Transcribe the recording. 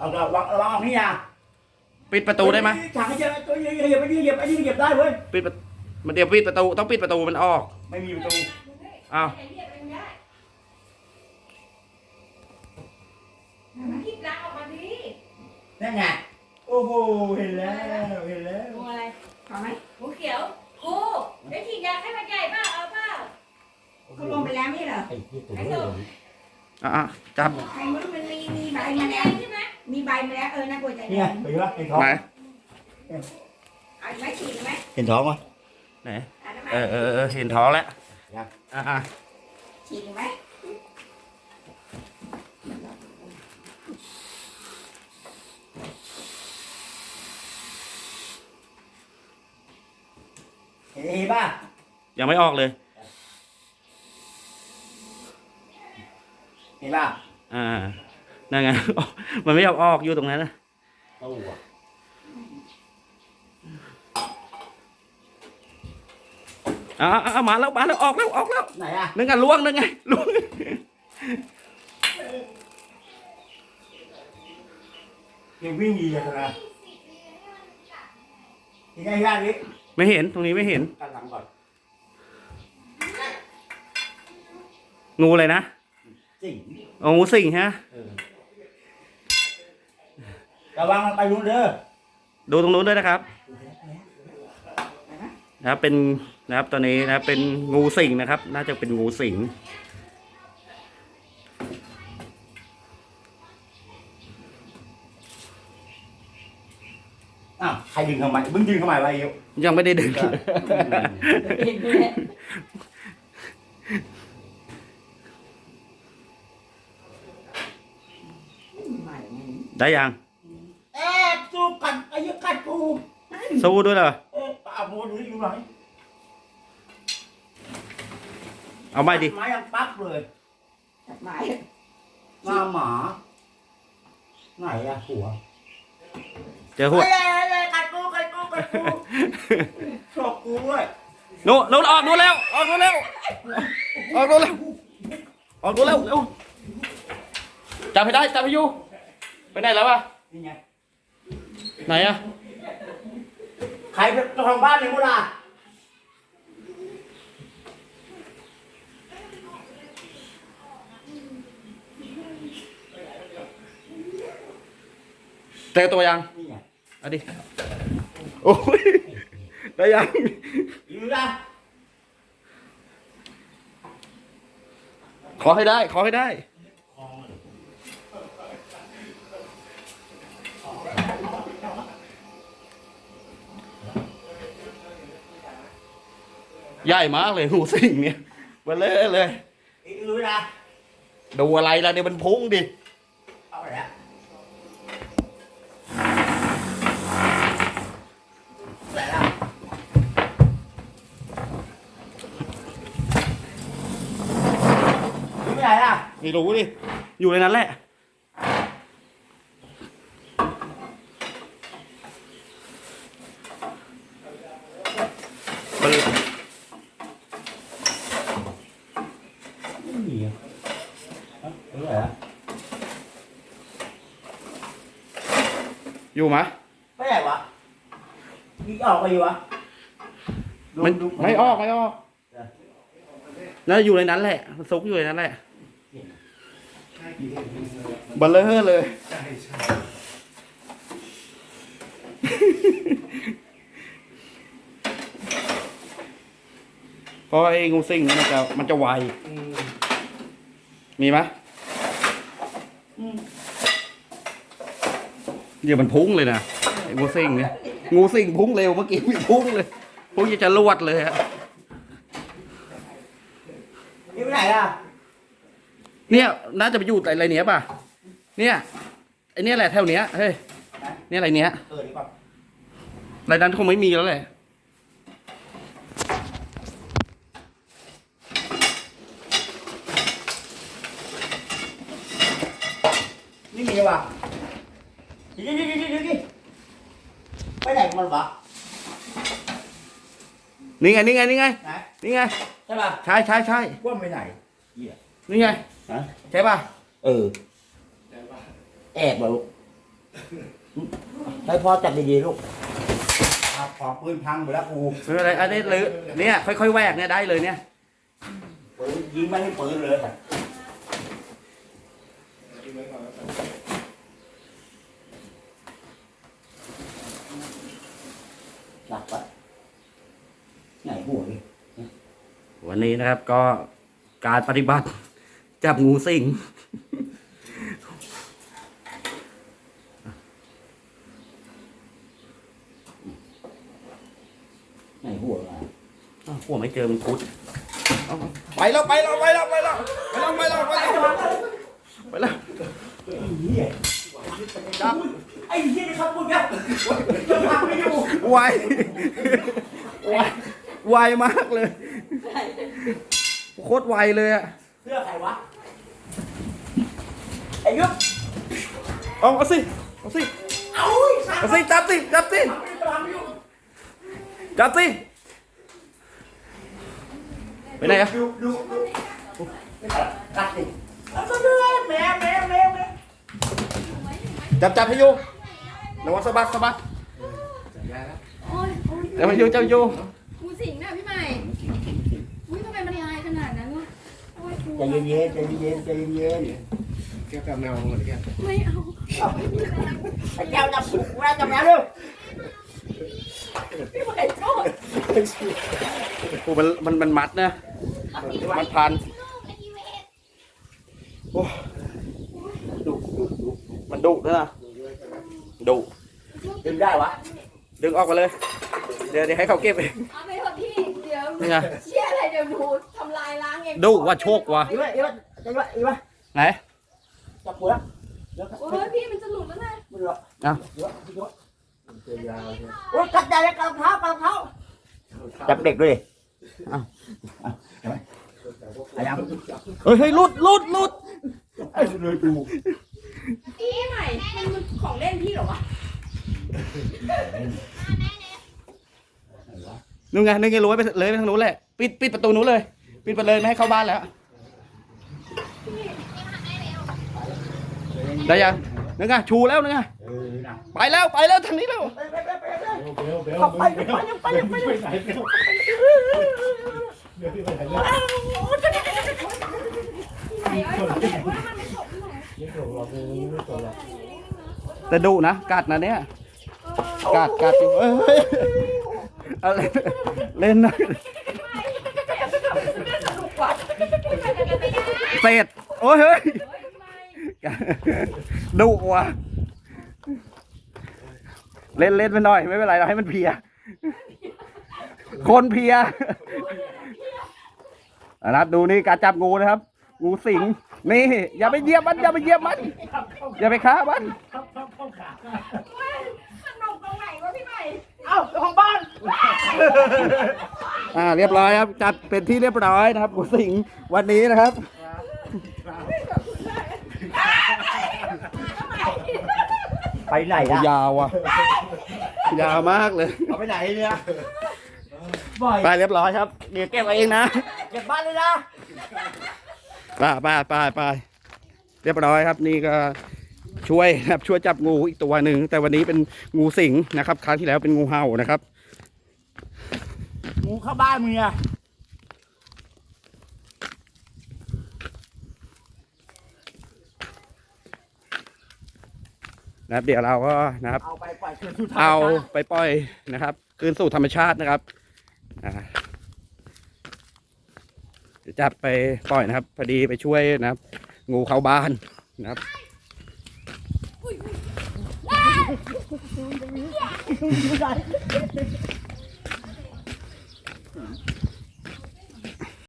เอาก็วางวางเอานี่นะปิดประตูได้ไหมถังให้เจอตัวเหยียบเหยียบไปดิเหยียบไปดิเหยียบได้เว้ยปิดประมันเดี๋ยวปิดประตูต้องปิดประตูมันออก ไม่มีประตูอ้าวมันคิดดังออกมาดินั่นไงโอ้โหเห็นแล้วเห็นแล้วงูอะไรขอไหมงูเขียวกูได้ฉีดยาให้มันใหญ่เปล่าเอาเปล่าเขาลงไปแล้วไม่เหรอไอ้ที่ตัวไอ้เลตัวยอะอะจับไอ้มันมันมีมีใบไอ้มาแดแล้วงใช่ไห มมีใบมาแล้วเออน่ากลัวใจนี่ไงเห็นปะเห็นท้องไหนเอาอีกไหมฉีดอีกไหมเห็นท้องปะไหนเอาได้ไหมเออเออเออเห็นท้องแล้วยังอะอะฉีดอีกไหมเห็นเห็นป่ะยังไม่ออกเลยเห็นป่ะอ่า นั่นไง มันไม่ยอมออกอยู่ตรงนั้นนะตู้อะอะอะอะมาแล้วมาแล้วออกแล้วออกแล้วไหนอะนั่นไงล้วงนั่นไงล้วงยังวิ่งดีเลยนะยังไงย่านนี้ไม่เห็นตรงนี้ไม่เห็นกันหลังก่อนงูเลยนะสิงเอางูสิงฮะเออ ระวังมันไปรู้นเด้อดูตรงนู้นด้วยนะครับ นะครับเป็นนะครับตอนนี้นะครับเป็นงูสิงนะครับ น่าจะเป็นงูสิงอ้าวใครดึงเข้ามามึงดึงเข้ามาไว้เอวยังไม่ได้ดึงเห็นด้วยใหม่ไงได้ยัง แอบสู้กัดไอ้ยี่กัดกู สู้ด้วยเหรอเออปาโมดูอยู่ไหนเอาไม่ดิไม้ยังปักเลยตัดไม้หน้าหมา ไหนอะหัวเจอหัวเฮ้ยเฮ้ยเฮ้ยกัดกูกัดกูกัดกูชอบกูด้วยนู้นนู้นออกนู้นแล้วออกนู้นแล้วออกนู้นแล้วออกนู้นแล้วเร็วจับให้ได้จับให้อยู่ไปไหนแล้ววะนี่ไงไหนอะใค รเป็นเจ้าของบ้านเนี่ยกูล่ะเจอตัวยังนี่ไงเอาดิ โอ้ย ได้ยัง อยู่นะขอให้ได้ ขอให้ได้ ใหญ่มากเลยหูสิงเนี่ยเบลอเลยอยู่นะดูอะไรล่ะเนี่ยมันพุ่งดิเอาไปแล้วไหนล่ะอยู่ไหนล่ะไม่รู้ดิอยู่ในนั้นแหละ มัน ไม่มีอะฮะอยู่ไหนอะ อยู่ไหมไม่ไหนวะมีออกไปอยู่วะดูมันดูไม่ออกไม่ออกเออน่าจะอยู่ในนั้นแหละมันซุกอยู่ในนั้นแหละเบลเลอร์เลยเพราะไอ้งูสิงเนี่ยมันจะมันจะไว อืมมีไหมอืม เดี๋ยวมันพุ่งเลยนะไอ้งูสิงเนี่ยงูสิงพุ่งเร็วเมื่อกี้มีพุ่งเลยพุ่งจะจะลวดเลยฮะอยู่ไหนล่ะเนี่ยน่าจะไปอยู่อะไรเนี้ยป่ะเนี่ยไอเนี้ยแหละแถวเนี้ยเฮ้ยเนี่ยอะไรเนี้ยเออดีกว่าอะไรนั้นคงไม่มีแล้วแหละนี่มีวะ đi đi đi đi đi đi cái này con bạc นี่ไงนี่ไงนี่ไงนี่ไง thế bà ใช่ใช่ใช่ว่าไปไห này นี่ไง hả ใช่ป่ะเออแอ lúc thấy phó chặt đi gì lúc อ่ขอปืนพังไปแล้วกูไม่เป็นไรอันนี้หรือเนี่ยค่อยๆแวกเนี่ยได้เลยเนี่ยปืนยิงไม่ให้ปืนเลย หลับปะไหนหัวดิวันนี้นะครับก็การปฏิบัติจับงูสิงไหนหัวมาอ้าวหัวไม่เจอมันคุดเอาไปแล้วไปแล้วไปแล้วไปแล้วไปแล้วไปแล้วไปแล้วไปแล้ว เหี้ยจับ ไอ้เหี้ยนี่ครับมึงเนี่ยจะพังไม่อยู่ไวไวไวมากเลยโคตรไวเลยอะเสื้อใครวะ ไอ้ยุบเอาเอาสิเอาสิเอาไอ้สัตว์เอาสิจับสิจับสิพังอยู่จับสิไปไหนอะดูดูดูกัดสิเอาซะด้วยแมวแมวแมวแมวจับจับให้อยู่ ระวังสะบัดสะบัดโอ้ยโอ้ยจับให้อยู่จับให้อยู่งูสิงน่ะพี่ใหม่ อุ้ยทำไมมันลายขนาดนั้นวะโอ้ยกลัวใจเย็นๆใจเย็นๆใจเย็นแก้วกำเนาหมดแก้วไม่เอาๆไอ้แก้วจับผูกแก้วจับแมวเร็วพี่ไม่โทษโอ้มันมันมันมัดนะมันพันโอ้ดูดูดูมันดุด้วยนะ ดุดึงได้วะดึงออกมาเลย เดี๋ยวเดี๋ยวให้เขาเก็บเองเอาไปเถอะพี่ เดี๋ยวนี่ไงเชี่ยอะไรเดี๋ยวหนูทำลายล้างเองดุว่าโชคว่ะอีวะอีวะใจวะอีวะไหนจับปูแล้วเดี๋ยวโอ้ยพี่มันจะหลุดแล้วนะมึงหรอกอะเดี๋ยวเดี๋ยวเจียาวใช่ไหมโอ้ยกัดใจเลยกัดรองเท้ากัดรองเท้าจับเด็กด้วยดิเอ้าเอ้าใช่ไหมอายังเฮ้ยเฮ้ยหลุดหลุดหลุดไอ้เลยดู พี่ใหม่มันของเล่นพี่เหรอวะนู่นไงนู่นไงรู้ไปเลยไปทางนู้นแหละปิดปิดประตูนู้นเลย ปิดไปเลยไม่ให้เข้าบ้านแล้วได้ยังนึกไงชูแล้วนึกไงเออนะไปแล้วไปแล้วทางนี้แล้วไปไปไปไปไปเบลเบลไปไปไป ไม่จบหรอกไม่จบหรอกแต่ดุนะกัดนะเนี่ยกัดกัดอยู่เฮ้ยอะไรเล่นนะเศษโอ้ยเฮ้ยดุว่ะเล่นเล่นไปหน่อย ไม่เป็นไรเราให้มันเพีย คนเพียนะครับดูนี่การจับงูนะครับ งูสิงนี่อย่าไปเหยียบมันอย่าไปเหยียบมัน อย่าไปฆ่ามันสนุกตรงไหนวะพี่ใหม่เอ้าเจ้าของบ้าน อ่าเรียบร้อยครับจัดเป็นที่เรียบร้อยนะครับงูสิงวันนี้นะครับไปไหนล่ะยาวอะยาวมากเลย เอาไปไหนเนี่ยบ่อยไปเรียบร้อยครับเดี๋ยวเก็บเอาเองนะ เก็บบ้านเลยนะไปไปไปไปเรียบร้อยครับ นี่ก็ช่วยนะครับช่วยจับงูอีกตัวหนึ่งแต่วันนี้เป็นงูสิงนะครับ ครั้งที่แล้วเป็นงูเห่านะครับ งูเข้าบ้านมึงอะนะครับเดี๋ยวเราก็นะครับ เอาไปปล่อยคืนสู่ธรรมเอาชาติ ไปปล่อยนะครับ คืนสู่ธรรมชาตินะครับอ่าเดี๋ยว จับไปปล่อยนะครับ พอดีไปช่วยนะครับ งูเข้าบ้านนะครับไม่ได้